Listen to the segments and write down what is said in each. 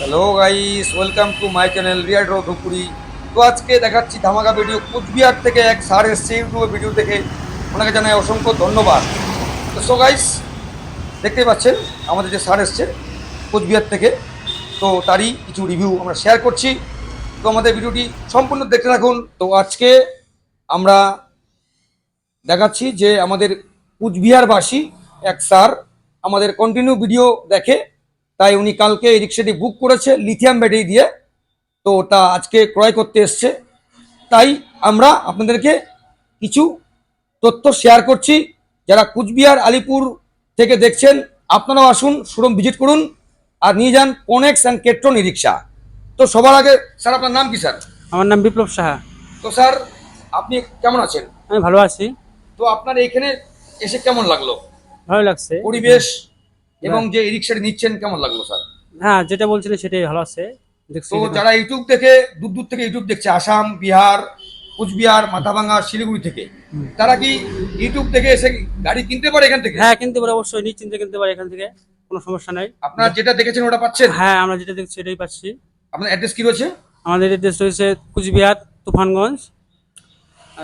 Hello guys welcome to my channel Riyad rho ধুপুরি তো আজকে দেখাচ্ছি ধামাকা ভিডিও কুচবিহার থেকে এক স্যার এসছে, ইউটিউবে ভিডিও দেখে। ওনাকে জানাই অসংখ্য ধন্যবাদ। তো সো গাইস দেখতে পাচ্ছেন, আমাদের যে স্যার এসছে কুচবিহার থেকে, তো তারই কিছু রিভিউ আমরা শেয়ার করছি। তো আমাদের ভিডিওটি সম্পূর্ণ দেখতে রাখুন তো আজকে আমরা দেখাচ্ছি যে আমাদের কুচবিহারবাসী এক স্যার আমাদের কন্টিনিউ ভিডিও দেখে তাই উনি কালকে এই রিক্সাটি বুক করেছে লিথিয়াম ব্যাটারি দিয়ে। তো ওটা আজকে ক্রয় করতে এসছে। তাই আমরা আপনাদেরকে কিছু তথ্য শেয়ার করছি। যারা কুচবিহার আলিপুর থেকে দেখছেন আপনারাও আসুন শোরুম ভিজিট করুন আর নিয়ে যান কোনেক্স অ্যান্ড কেট্রন ই রিক্সা তো সবার আগে স্যার আপনার নাম কি স্যার? আমার নাম বিপ্লব সাহা। তো স্যার আপনি কেমন আছেন? আমি ভালো আছি। তো আপনার এখানে এসে কেমন লাগল? ভালো লাগছে। পরিবেশ এবং যে ই রিক্সাটি নিচ্ছেন কেমন লাগল স্যার? হ্যাঁ যেটা বলছিলেন সেটাই ভালো আছে। তো যারা ইউটিউব থেকে দূর দূর থেকে ইউটিউব দেখছে আসাম বিহার কুচবিহার মাথাভাঙা শিলিগুড়ি থেকে তারা কি ইউটিউব থেকে এসে গাড়ি কিনতে পারে এখান থেকে? হ্যাঁ কিনতে পারে অবশ্যই নিশ্চিন্তে কিনতে পারে এখান থেকে কোনো সমস্যা নাই। আপনারা যেটা দেখেছেন ওটা পাচ্ছেন? হ্যাঁ আমরা যেটা দেখছি সেটাই পাচ্ছি। আপনার অ্যাড্রেস কি রয়েছে? আমাদের এড্রেস রয়েছে কুচবিহার তুফানগঞ্জ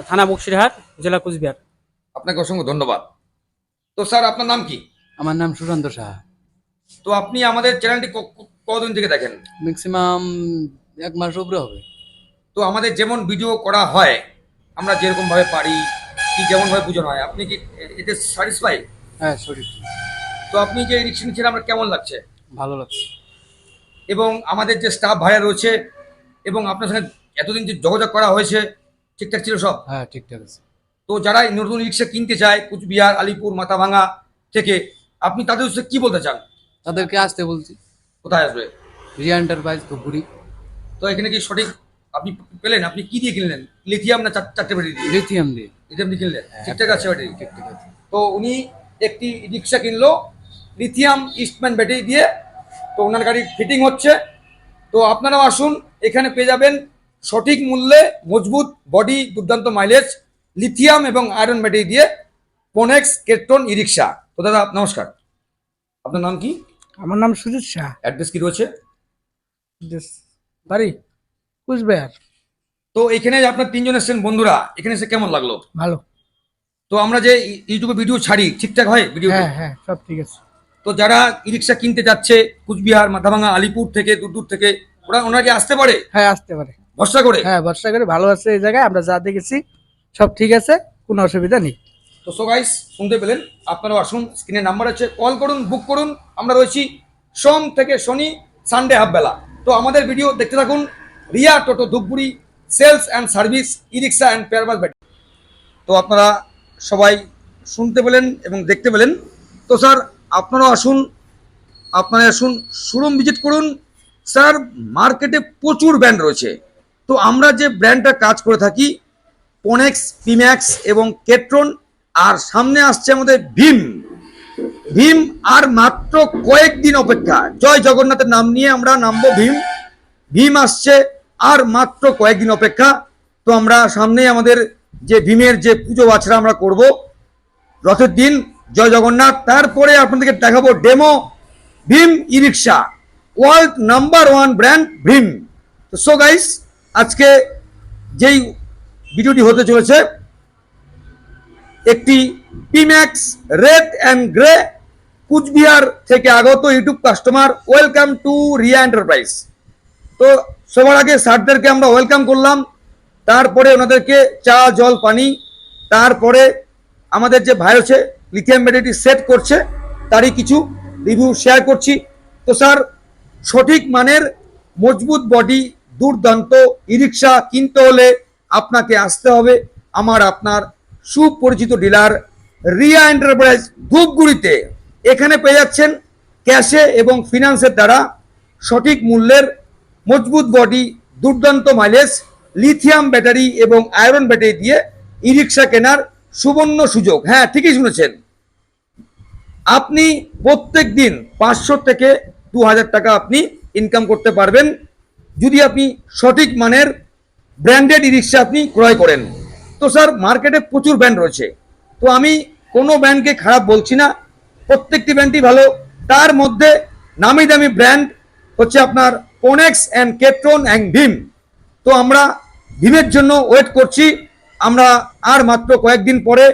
থানা বক্সিরহাট জেলা কুচবিহার। আপনাকে অসংখ্য ধন্যবাদ। তো স্যার আপনার নাম কি? আমার নাম সুশান্ত সাহা। তো আপনি আমাদের চ্যানেলটি ক- ক- কতদিন থেকে দেখেন? ম্যাক্সিমাম এক মাস উপরে হবে। তো আমাদের যেমন ভিডিও করা হয় আমরা যেরকম ভাবে পারি কি যেমন ভাবে বোঝানো হয় আপনি কি এতে স্যাটিসফাই হ্যাঁ শরীর তো আপনি যে রিক্সা নিচ্ছেন আপনার কেমন লাগছে? ভালো লাগছে। এবং আমাদের যে স্টাফ ভাইয়া রয়েছে এবং আপনার সঙ্গে এতদিন যে যোগাযোগ করা হয়েছে ঠিকঠাক ছিল সব? হ্যাঁ ঠিকঠাক আছে। তো যারা এই নতুন রিক্সা কিনতে চায় কুচবিহার আলিপুর মাথাভাঙা থেকে আপনি তাদের উদ্দেশ্যে কি বলতে চান? তাদেরকে আসতে বলছি। কোথায় আসবে? রিয়া এন্টারপ্রাইজ ধুপুরি তো এখানে কি সঠিক আপনি পেলেন? আপনি কি দিয়ে কিনলেন? লিথিয়াম না চার- চারটে ব্যাটারি দিয়ে? লিথিয়াম দিয়ে। লিথিয়াম দিয়ে কিনলেন? ঠিকঠাক আছে ব্যাটারি ঠিকঠাক আছে। তো উনি একটি রিক্সা কিনলো লিথিয়াম ইস্টম্যান ব্যাটারি দিয়ে। তো ওনার গাড়ি ফিটিং হচ্ছে। তো আপনারাও আসুন এখানে পেয়ে যাবেন সঠিক মূল্যে মজবুত বডি দুর্দান্ত মাইলেজ লিথিয়াম এবং আয়রন ব্যাটারি দিয়ে পোনেক্স কেট্রন ই রিক্সা তো দাদা নমস্কার। আপনার নাম কি? আমার নাম সুজিত শাহ। অ্যাড্রেস কি রয়েছে? বাড়ি কুচবিহার। তো এখানে আপনার তিনজন এসেছেন বন্ধুরা এখানে এসে কেমন লাগল? ভালো। তো আমরা যে ইউটিউবে ভিডিও ছাড়ি ঠিকঠাক হয় ভিডিও হ্যাঁ হ্যাঁ সব ঠিক আছে। তো যারা ই রিক্সা কিনতে যাচ্ছে কুচবিহার মাথাভাঙা আলিপুর থেকে দূর দূর থেকে ওরা ওনারা কি আসতে পারে? হ্যাঁ আসতে পারে। ভরসা করে? হ্যাঁ ভরসা করে ভালো আছে এই জায়গায় আমরা যা দেখেছি সব ঠিক আছে কোনো অসুবিধা নেই। তো সো গাইস শুনতে পেলেন, আপনারাও আসুন স্ক্রিনে নাম্বার আছে কল করুন বুক করুন, আমরা রয়েছি সোম থেকে শনি সানডে হাফ বেলা। তো আমাদের ভিডিও দেখতে থাকুন, Riya Toto Dhupguri sales and service e rickshaw and spare parts battery তো আপনারা সবাই শুনতে পেলেন এবং দেখতে পেলেন। তো স্যার আপনারাও আসুন আপনারা আসুন শোরুম ভিজিট করুন। স্যার মার্কেটে প্রচুর ব্র্যান্ড রয়েছে। তো আমরা যে ব্র্যান্ডটা কাজ করে থাকি পনেক্স পিম্যাক্স এবং কেট্রন আর সামনে আসছে আমাদের ভীম। ভীম আর মাত্র কয়েকদিন অপেক্ষা। জয় জগন্নাথের নাম নিয়ে আমরা নামবো ভীম। ভীম আসছে আর মাত্র কয়েকদিন অপেক্ষা। তো আমরা সামনে আমাদের যে ভীমের যে পুজো বাছরা আমরা করব, রথের দিন, জয় জগন্নাথ। তারপরে আপনাদেরকে দেখাবো demo Bhim e rickshaw world number one brand Bhim. তো সো গাইস আজকে যেই ভিডিওটি হতে চলেছে একটি P Max red and grey Cooch Behar থেকে আগত YouTube customer welcome to Riya enterprise তো সবার আগে স্যারদেরকে আমরা ওয়েলকাম করলাম। তারপরে ওনাদেরকে চা, জল, পানি, তারপরে আমাদের যে ভাই আছে লিথিয়াম ব্যাটারিটি সেট করছে, তারই কিছু রিভিউ শেয়ার করছি। তো স্যার, সঠিক মানের মজবুত বডি দুর্দান্ত ই রিক্সা কিনতে হলে আপনাকে আসতে হবে। আমার, আপনার সুপরিচিত ডিলার রিয়া এন্টারপ্রাইজ ধূপগুড়িতে। এখানে পেয়ে যাচ্ছেন ক্যাশে এবং ফিনান্সের দ্বারা সঠিক মূল্যের মজবুত বডি দুর্দান্ত মাইলেজ লিথিয়াম ব্যাটারি এবং আয়রন ব্যাটারি দিয়ে ই রিক্সা কেনার সুবর্ণ সুযোগ। হ্যাঁ ঠিকই শুনেছেন। আপনি প্রত্যেক দিন পাঁচশো থেকে দু হাজার টাকা আপনি ইনকাম করতে পারবেন। যদি আপনি সঠিক মানের ব্র্যান্ডেড ই রিক্সা আপনি ক্রয় করেন। তো স্যার মার্কেটে প্রচুর ব্র্যান্ড রয়েছে। তো আমি কোনো ব্র্যান্ডকে খারাপ বলছি না। প্রত্যেকটি ব্র্যান্ডই ভালো। তার মধ্যে নামি দামি ব্র্যান্ড হচ্ছে আপনার কোনেক্স অ্যান্ড কেট্রন অ্যান্ড ভীম তো আমরা ভীমের জন্য ওয়েট করছি। আমরা আর মাত্র কয়েকদিন পরে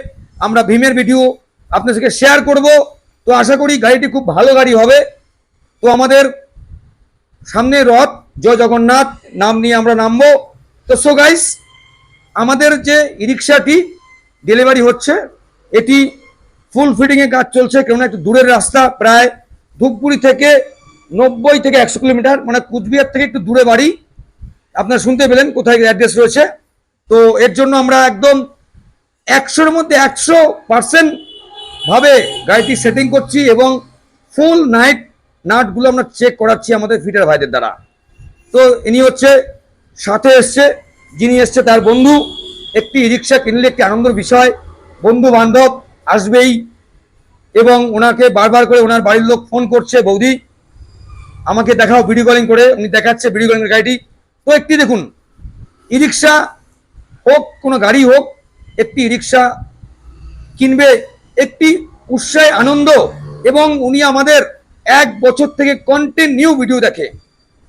আমরা ভীমের ভিডিও আপনার সাথে শেয়ার করব। তো আশা করি গাড়িটি খুব ভালো গাড়ি হবে। তো আমাদের সামনে রথ। জয় জগন্নাথ। নাম নিয়ে আমরা নামবো। তো সো গাইস আমাদের যে রিক্সাটি ডেলিভারি হচ্ছে, এটি ফুল ফিটিংয়ে কাজ চলছে, কেননা একটু দূরের রাস্তা, প্রায় ধূপগুড়ি থেকে নব্বই থেকে একশো কিলোমিটার মানে কুচবিহার থেকে একটু দূরে বাড়ি। আপনারা শুনতে পেলেন কোথায় অ্যাড্রেস রয়েছে। তো এর জন্য আমরা একদম একশোর মধ্যে একশো ভাবে গাড়িটি সেটিং করছি এবং ফুল নাইট নাটগুলো আমরা চেক করাচ্ছি আমাদের ফিটার ভাইদের দ্বারা। তো ইনি হচ্ছে, সাথে এসছে যিনি এসছে তার বন্ধু, একটি রিক্সা কিনলে একটি আনন্দের বিষয়। বন্ধু বান্ধব আসবেই এবং ওনাকে বারবার করে ওনার বাড়ির লোক ফোন করছে, বৌদি, আমাকে দেখাও ভিডিও কলিং করে। উনি দেখাচ্ছে ভিডিও কলিং গাড়িটি। তো একটি দেখুন ই রিক্সা হোক, কোনো গাড়ি হোক, একটি রিক্সা কিনবে একটি উৎসাহ আনন্দ এবং উনি আমাদের এক বছর থেকে কন্টিনিউ ভিডিও দেখে।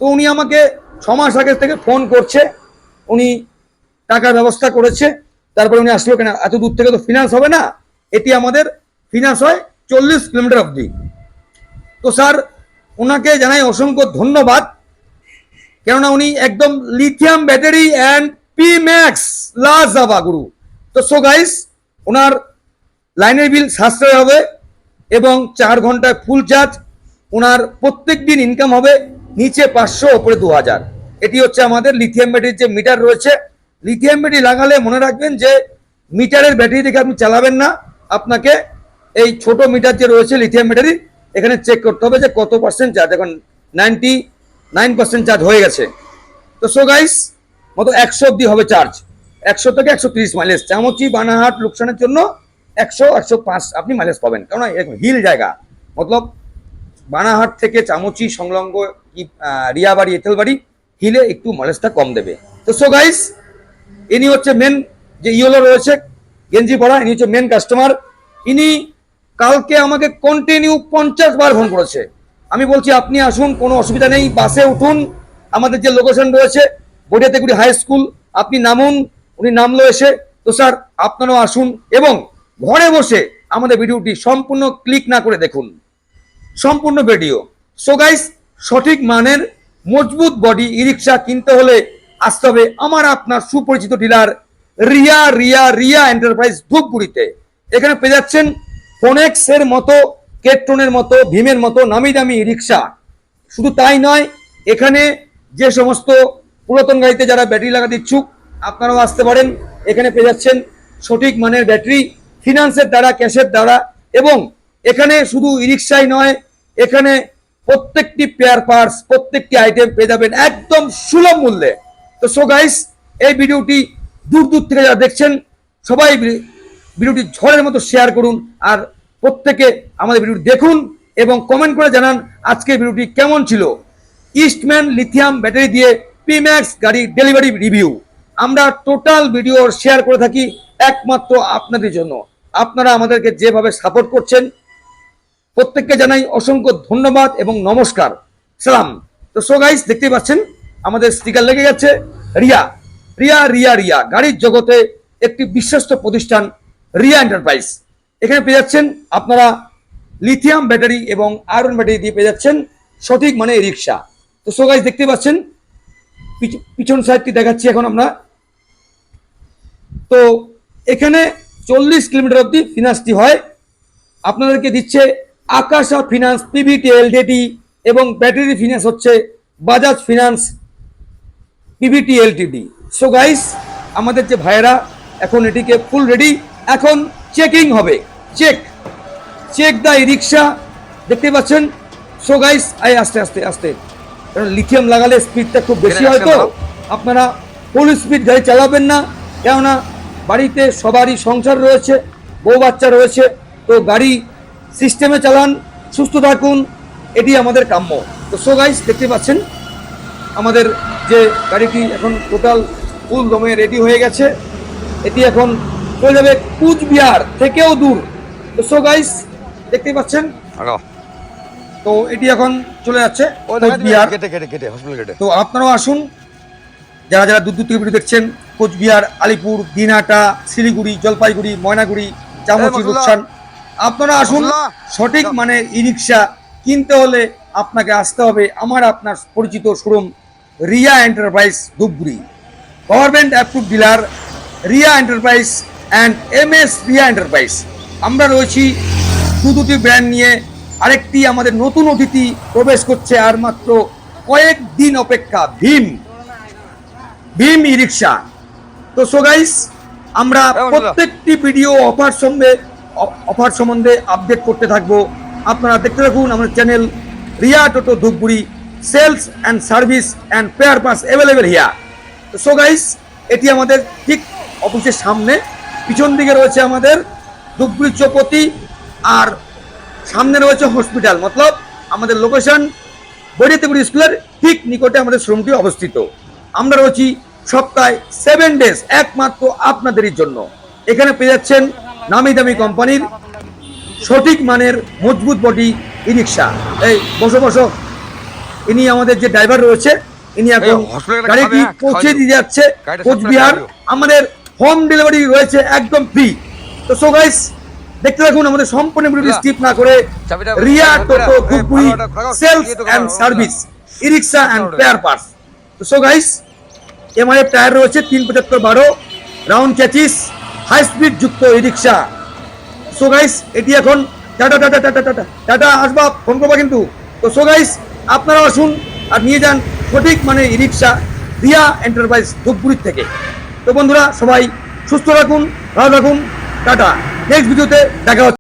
তো উনি আমাকে ছ মাস আগে থেকে ফোন করছে। উনি টাকার ব্যবস্থা করেছে, তারপরে উনি আসলো কেন? এত দূর থেকে তো ফিনান্স হবে না। এটি আমাদের ফিনান্স হয় চল্লিশ কিলোমিটার অবধি। তো স্যার ওনাকে জানাই অসংখ্য ধন্যবাদ। কেননা উনি একদম lithium battery and P Max লাজাবা গুরু তো সো গাইস ওনার লাইনের বিল সাশ্রয় হবে এবং চার ঘন্টায় ফুল চার্জ ওনার প্রত্যেক দিন ইনকাম হবে নিচে পাঁচশো, ওপরে দু হাজার। এটি হচ্ছে আমাদের লিথিয়াম ব্যাটারির যে মিটার রয়েছে। লিথিয়াম ব্যাটারি লাগালে মনে রাখবেন যে মিটারের ব্যাটারি থেকে আপনি চালাবেন না। আপনাকে এই ছোট মিটার যে রয়েছে লিথিয়াম ব্যাটারি এখানে চেক করতে হবে যে কত পার্সেন্ট চার্জ এখন নাইনটি নাইন পার্সেন্ট চার্জ হয়ে গেছে। তো সো গাইস মতো একশো অব্দি হবে চার্জ একশো থেকে একশো তিরিশ মাইলেজ চামচি, বানাহাট, লোকসানের জন্য একশো একশো পাঁচ আপনি মাইলেজ পাবেন। কেন হিল জায়গা। মতলব বানাহাট থেকে চামচি, সংলগ্ন রিয়াবাড়ি এঁথেলবাড়ি হিলে একটু মাইলেজটা কম দেবে। তো সো গাইস ইনি হচ্ছে মেন যে ইয়েলো রয়েছে, গেঞ্জি পরা, ইনি হচ্ছে মেন কাস্টমার ইনি কালকে আমাকে কন্টিনিউ পঞ্চাশ বার ফোন করেছে। আমি বলছি, আপনি আসুন, কোনো অসুবিধা নেই, বাসে উঠুন। আমাদের যে লোকেশন রয়েছে বড়িয়াতেগুড়ি হাই স্কুল আপনি নামুন। উনি নামলো এসে, তো স্যার আপনারাও আসুন এবং ঘরে বসে আমাদের ভিডিওটি সম্পূর্ণ ক্লিক না করে দেখুন। সম্পূর্ণ ভিডিও সো গাইস সঠিক মানের মজবুত বডি ই রিক্সা কিনতে হলে আসতে হবে আমার আপনার সুপরিচিত ডিলার রিয়া রিয়া রিয়া এন্টারপ্রাইজ ধূপগুড়িতে। এখানে পেয়ে যাচ্ছেন ফোনেক্স এর মতো কেট্রনের মতো ভীমের মতো নামি দামি রিক্সা শুধু তাই নয়, এখানে যে সমস্ত পুরাতন গাড়িতে যারা ব্যাটারি লাগাতে ইচ্ছুক আপনারাও আসতে পারেন। এখানে পেয়ে যাচ্ছেন সঠিক মানের ব্যাটারি ফিনান্সের দ্বারা ক্যাশের দ্বারা। এবং এখানে শুধু ই রিক্সাই নয়, এখানে প্রত্যেকটি পেয়ার পার্টস প্রত্যেকটি আইটেম পেয়ে যাবেন একদম সুলভ মূল্যে। তো সো গাইস এই ভিডিওটি দূর দূর থেকে যারা দেখছেন, সবাই ভিডিওটি ঝড়ের মতো শেয়ার করুন আর প্রত্যেকে আমাদের ভিডিওটি দেখুন এবং কমেন্ট করে জানান আজকের ভিডিওটি কেমন ছিল। ইস্টম্যান লিথিয়াম ব্যাটারি দিয়ে পিম্যাক্স গাড়ি ডেলিভারি রিভিউ আমরা টোটাল ভিডিও শেয়ার করে থাকি একমাত্র আপনাদের জন্য। আপনারা আমাদেরকে যেভাবে সাপোর্ট করছেন প্রত্যেককে জানাই অসংখ্য ধন্যবাদ এবং নমস্কার। সালাম। তো সো গাইস দেখতেই পাচ্ছেন, আমাদের স্টিকার লেগে গেছে, রিয়া। রিয়া রিয়া রিয়া। গাড়ির জগতে একটি বিশ্বস্ত প্রতিষ্ঠান, রিয়া এন্টারপ্রাইজ এখানে পেয়ে যাচ্ছেন আপনারা লিথিয়াম ব্যাটারি এবং আয়রন ব্যাটারি দিয়ে পেয়ে যাচ্ছেন সঠিক মানে রিক্সা তো সো গাইস দেখতে পাচ্ছেন, পিছ- পিছন সাইডটি দেখাচ্ছি এখন আমরা। তো এখানে চল্লিশ কিলোমিটার অবধি ফিনান্সটি হয়। আপনাদেরকে দিচ্ছে আকাশা ফিনান্স পিভিটি এলটিডি এবং ব্যাটারি ফিনান্স হচ্ছে Bajaj finance PVT LTD so guys আমাদের যে ভাইয়েরা এখন এটিকে ফুল রেডি এখন চেকিং হবে। চেক চেক দা রিক্সা দেখতে পাচ্ছেন? সো গাইস আই আস্তে আস্তে আস্তে। কারণ লিথিয়াম লাগালে স্পিডটা খুব বেশি হয় তো আপনারা ফুল স্পিড গাড়ি চালাবেন না। কেননা বাড়িতে সবারই সংসার রয়েছে বউ বাচ্চা রয়েছে তো গাড়ি সিস্টেমে চালান সুস্থ থাকুন এটি আমাদের কাম্য। তো সো গাইস দেখতে পাচ্ছেন আমাদের যে গাড়িটি এখন টোটাল ফুল দমে রেডি হয়ে গেছে এটি এখন চলে যাবে কুচবিহার থেকেও দূর। তো সো গাইস দেখতে পাচ্ছেন? তো এটি এখন চলে যাচ্ছে কোচবিহার। তো আপনারাও আসুন। যারা যারা দূর দূর থেকে ভিডিও দেখছেন কোচবিহার আলিপুর দিনহাটা শিলিগুড়ি জলপাইগুড়ি ময়নাগুড়ি চামচি মাসুদুল্লাহ। আপনারা আসুন। সঠিক মানে ই রিক্সা কিনতে হলে আপনাকে আসতে হবে আমার আপনার পরিচিত showroom Riya enterprise Dhupguri. Government approve dealer Riya enterprise and M S Riya enterprise. আমরা রয়েছি দু দুটি ব্র্যান্ড নিয়ে আরেকটি আমাদের নতুন অতিথি প্রবেশ করছে আর মাত্র কয়েক দিন অপেক্ষা ভীম। ভীম ই রিক্সা। তো সো গাইস আমরা প্রত্যেকটি ভিডিও অফার সম্বন্ধে অফার সম্বন্ধে আপডেট করতে থাকব। আপনারা দেখতে থাকুন আমাদের channel Riya Toto Dhupguri sales and service and spare parts available here তো সো গাইস এটি আমাদের ঠিক অফিসের সামনে। পিছন দিকে রয়েছে আমাদের ধূপগুড়ি চৌপতি আর সামনে রয়েছে হসপিটাল মতলব আমাদের লোকেশন বৈরিতেপুর স্কুলের ঠিক নিকটে আমাদের শ্রমটি অবস্থিত। আমরা রয়েছি সপ্তাহে সেভেন ডেজ একমাত্র আপনাদেরই জন্য। এখানে পেয়ে যাচ্ছেন নামি দামি কোম্পানির সঠিক মানের মজবুত বডি ই রিক্সা এই বসো বসো। ইনি আমাদের যে ড্রাইভার রয়েছে ইনি এখন গাড়িটি পৌঁছে দিয়ে যাচ্ছে কোচবিহার। আমাদের হোম ডেলিভারি রয়েছে একদম ফ্রি তো সো গাইস দেখতে থাকুন আমাদের সম্পূর্ণ ভিডিওটি স্কিপ না করে রিয়া টোটো লাগাও, sales and service e rickshaw and. Spare parts তো সো গাইস এমআরএফ টায়ার রয়েছে তিন পঁচাত্তর বারো রাউন্ড চ্যাচিস হাই স্পিড যুক্ত ই রিক্সা। সো গাইস এটি এখন tata tata tata tata tata আসবা ফোন করবা কিন্তু। তো সো গাইস আপনারা আসুন আর নিয়ে যান সঠিক মানে ই রিক্সা রিয়া এন্টারপ্রাইজ ধূপগুড়ির থেকে। তো বন্ধুরা, সবাই সুস্থ রাখুন, ভালো রাখুন টাটা। নেক্সট ভিডিওতে দেখা হচ্ছে।